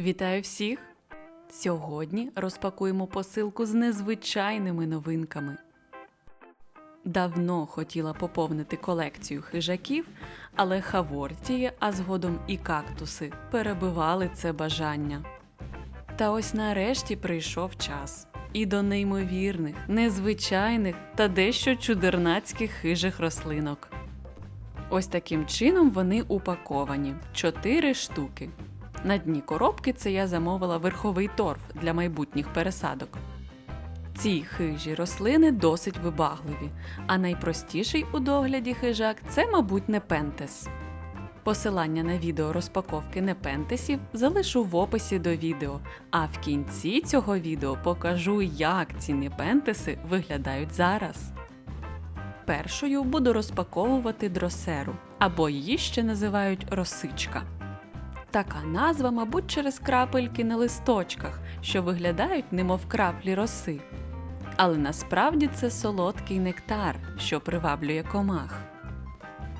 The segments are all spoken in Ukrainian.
Вітаю всіх! Сьогодні розпакуємо посилку з незвичайними новинками. Давно хотіла поповнити колекцію хижаків, але хавортії, а згодом і кактуси перебивали це бажання. Та ось нарешті прийшов час. І до неймовірних, незвичайних та дещо чудернацьких хижих рослинок. Ось таким чином вони упаковані чотири штуки. На дні коробки це я замовила верховий торф для майбутніх пересадок. Ці хижі рослини досить вибагливі, а найпростіший у догляді хижак це, мабуть, непентес. Посилання на відео розпаковки непентесів залишу в описі до відео, а в кінці цього відео покажу, як ці непентеси виглядають зараз. Першою буду розпаковувати дросеру, або її ще називають росичка. Така назва, мабуть, через крапельки на листочках, що виглядають немов краплі роси. Але насправді це солодкий нектар, що приваблює комах.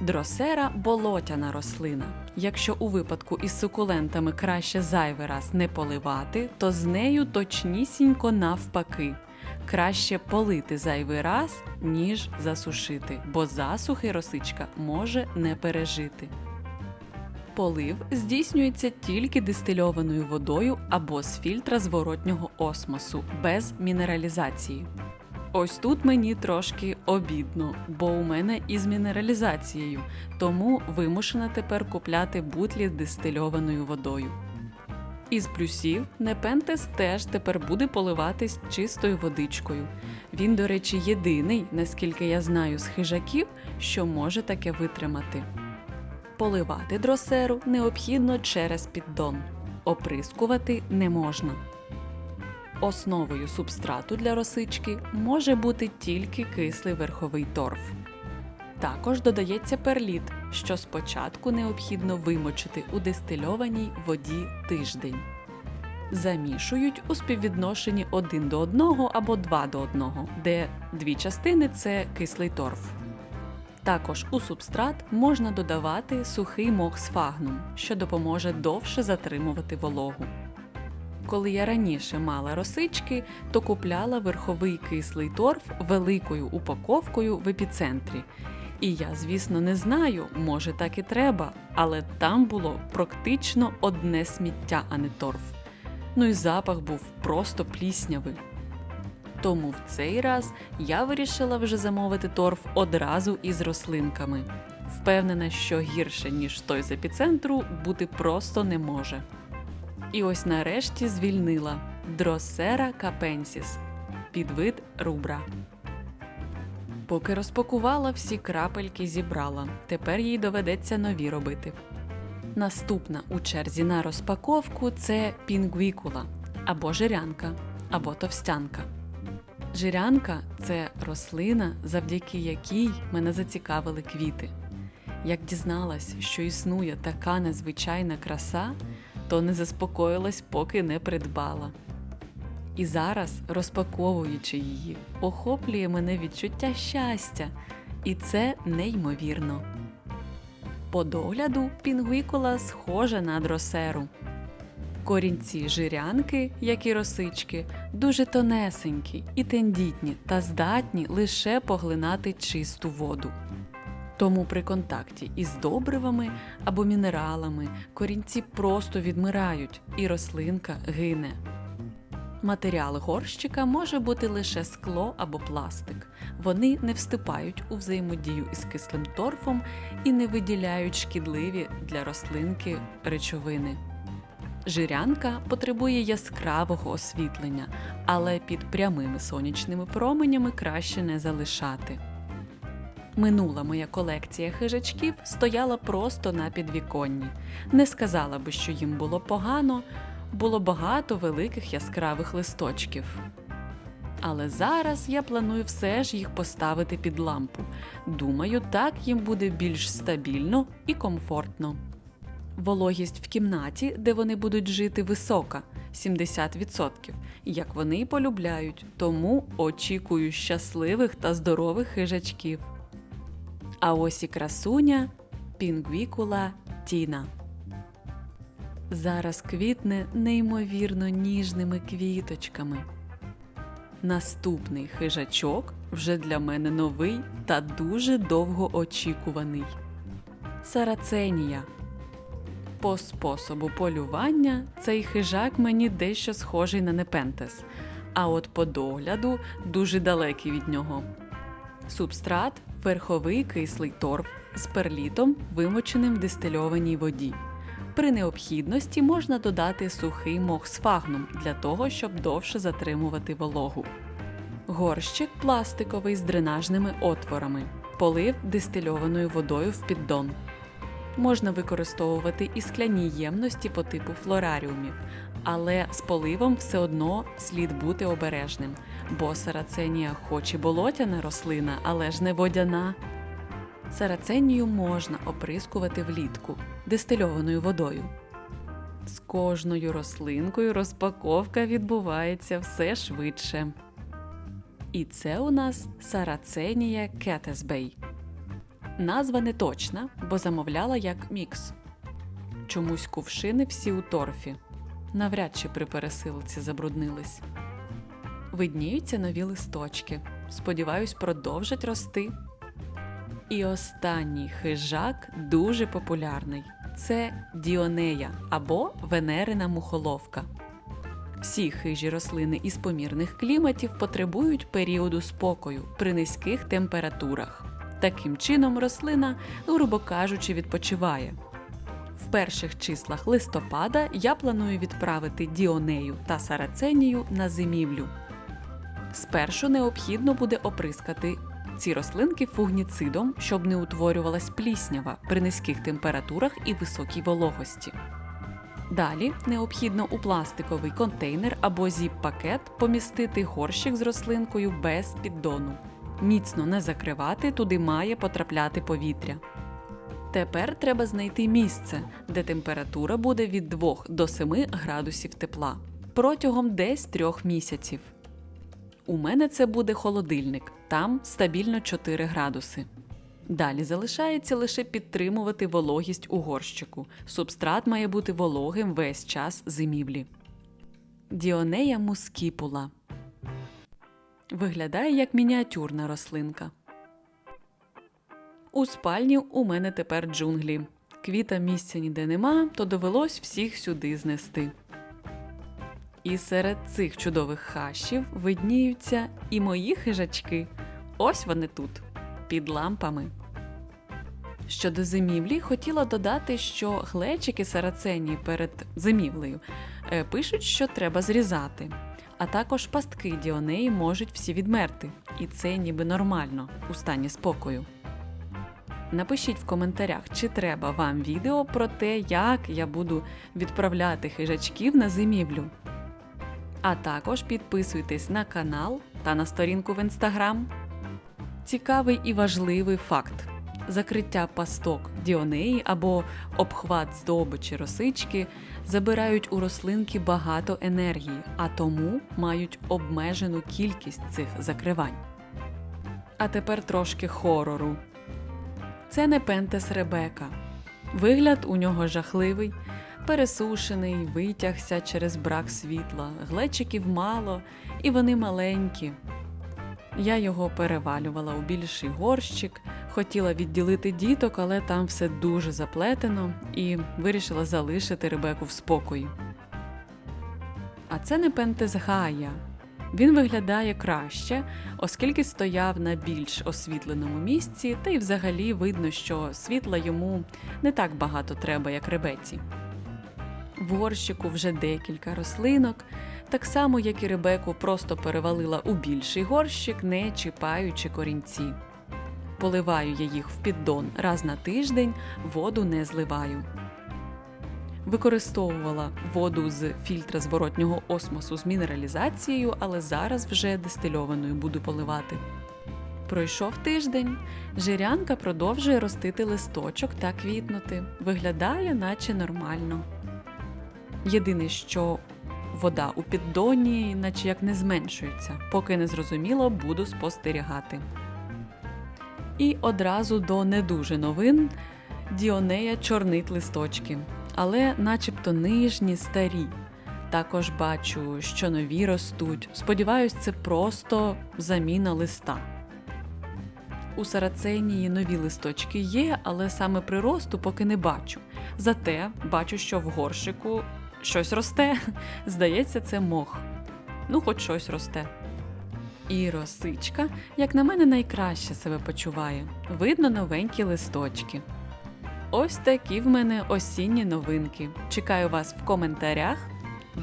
Дросера болотяна рослина. Якщо у випадку із сукулентами краще зайвий раз не поливати, то з нею точнісінько навпаки. Краще полити зайвий раз, ніж засушити, бо засухи росичка може не пережити. Полив здійснюється тільки дистильованою водою або з фільтра зворотнього осмосу без мінералізації. Ось тут мені трошки обідно, бо у мене із мінералізацією, тому вимушена тепер купляти бутлі з дистильованою водою. Із плюсів Непентес теж тепер буде поливатись чистою водичкою. Він, до речі, єдиний, наскільки я знаю, з хижаків, що може таке витримати. Поливати дросеру необхідно через піддон. Оприскувати не можна. Основою субстрату для росички може бути тільки кислий верховий торф. Також додається перліт, що спочатку необхідно вимочити у дистильованій воді тиждень. Замішують у співвідношенні 1 до 1 або 2 до 1, де дві частини це кислий торф. Також у субстрат можна додавати сухий мох сфагнум, що допоможе довше затримувати вологу. Коли я раніше мала росички, то купляла верховий кислий торф великою упаковкою в епіцентрі. І я, звісно, не знаю, може так і треба, але там було практично одне сміття, а не торф. Ну і запах був просто пліснявий. Тому в цей раз я вирішила вже замовити торф одразу із рослинками. Впевнена, що гірше, ніж той з епіцентру, бути просто не може. І ось нарешті звільнила Дросера капенсіс підвид рубра. Поки розпакувала, всі крапельки зібрала. Тепер їй доведеться нові робити. Наступна у черзі на розпаковку це пінгвікула або жирянка, або товстянка. Жирянка це рослина, завдяки якій мене зацікавили квіти. Як дізналась, що існує така незвичайна краса, то не заспокоїлась, поки не придбала. І зараз, розпаковуючи її, охоплює мене відчуття щастя, і це неймовірно. По догляду пінгвікула схожа на дросеру. Корінці жирянки, як і росички, дуже тонесенькі і тендітні та здатні лише поглинати чисту воду. Тому при контакті із добривами або мінералами корінці просто відмирають і рослинка гине. Матеріал горщика може бути лише скло або пластик. Вони не вступають у взаємодію із кислим торфом і не виділяють шкідливі для рослинки речовини. Жирянка потребує яскравого освітлення, але під прямими сонячними променями краще не залишати. Минула моя колекція хижачків стояла просто на підвіконні. Не сказала би, що їм було погано, було багато великих яскравих листочків. Але зараз я планую все ж їх поставити під лампу. Думаю, так їм буде більш стабільно і комфортно. Вологість в кімнаті, де вони будуть жити, висока 70%, як вони полюбляють, тому очікую щасливих та здорових хижачків. А ось і красуня Пінгвікула Тіна. зараз квітне неймовірно ніжними квіточками. Наступний хижачок вже для мене новий та дуже довгоочікуваний. Сараценія. По способу полювання цей хижак мені дещо схожий на непентес, а от по догляду дуже далекий від нього. Субстрат верховий кислий торф з перлітом, вимоченим в дистильованій воді. При необхідності можна додати сухий мох з фагном для того, щоб довше затримувати вологу. Горщик пластиковий з дренажними отворами, полив дистильованою водою в піддон. Можна використовувати і скляні ємності по типу флораріумів, але з поливом все одно слід бути обережним, бо сараценія хоч і болотяна рослина, але ж не водяна. Сараценію можна оприскувати влітку дистильованою водою. З кожною рослинкою розпаковка відбувається все швидше. І це у нас Сараценія Кетесбей. Назва не точна, бо замовляла як мікс. Чомусь кувшини всі у торфі. Навряд чи при пересилці забруднились. Видніються нові листочки. Сподіваюсь, продовжать рости. І останній хижак дуже популярний це Діонея або Венерина мухоловка. Всі хижі рослини із помірних кліматів потребують періоду спокою при низьких температурах. Таким чином, рослина, грубо кажучи, відпочиває. В перших числах листопада я планую відправити Діонею та Сараценію на зимівлю. Спершу необхідно буде оприскати ці рослинки фугніцидом, щоб не утворювалась пліснява при низьких температурах і високій вологості. Далі необхідно у пластиковий контейнер або зіп-пакет помістити горщик з рослинкою без піддону. Міцно не закривати, туди має потрапляти повітря. Тепер треба знайти місце, де температура буде від 2 до 7 градусів тепла протягом десь трьох місяців. У мене це буде холодильник, там стабільно 4 градуси. Далі залишається лише підтримувати вологість у горщику. Субстрат має бути вологим весь час зимівлі. Діонея мускіпула виглядає як мініатюрна рослинка. У спальні у мене тепер джунглі. Квіта місця ніде нема, то довелось всіх сюди знести. І серед цих чудових хащів видніються і мої хижачки. Ось вони тут, під лампами. Щодо зимівлі, хотіла додати, що глечики сарацені перед зимівлею пишуть, що треба зрізати. А також пастки діонеї можуть всі відмерти, і це ніби нормально у стані спокою. Напишіть в коментарях, чи треба вам відео про те, як я буду відправляти хижачків на зимівлю. А також підписуйтесь на канал та на сторінку в інстаграм. Цікавий і важливий факт: закриття пасток діонеї або обхват здобичі росички забирають у рослинки багато енергії, а тому мають обмежену кількість цих закривань. А тепер трошки хорору. Це не Пентес Ребека. Вигляд у нього жахливий, пересушений, витягся через брак світла, глечиків мало, і вони маленькі. Я його перевалювала у більший горщик, хотіла відділити діток, але там все дуже заплетено і вирішила залишити Ребеку в спокої. А це не Пентес Гая. Він виглядає краще, оскільки стояв на більш освітленому місці, та й взагалі видно, що світла йому не так багато треба, як ребеці. В горщику вже декілька рослинок, так само, як і ребеку, просто перевалила у більший горщик, не чіпаючи корінці. Поливаю я їх в піддон раз на тиждень, воду не зливаю. Використовувала воду з фільтра зворотнього осмосу з мінералізацією, але зараз вже дистильованою буду поливати. Пройшов тиждень. Жирянка продовжує ростити листочок та квітнути. Виглядає, наче нормально. Єдине, що вода у піддоні, наче як не зменшується, поки не зрозуміло, буду спостерігати. І одразу до не дуже новин Діонея чорнить листочки. але начебто нижні старі. Також бачу, що нові ростуть. Сподіваюсь, це просто заміна листа. У сараценії нові листочки є, але саме приросту поки не бачу. Зате бачу, що в горшику щось росте. Здається, це мох. Ну, хоч щось росте. І росичка, як на мене, найкраще себе почуває. Видно новенькі листочки. Ось такі в мене осінні новинки. Чекаю вас в коментарях.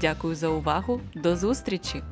Дякую за увагу. До зустрічі!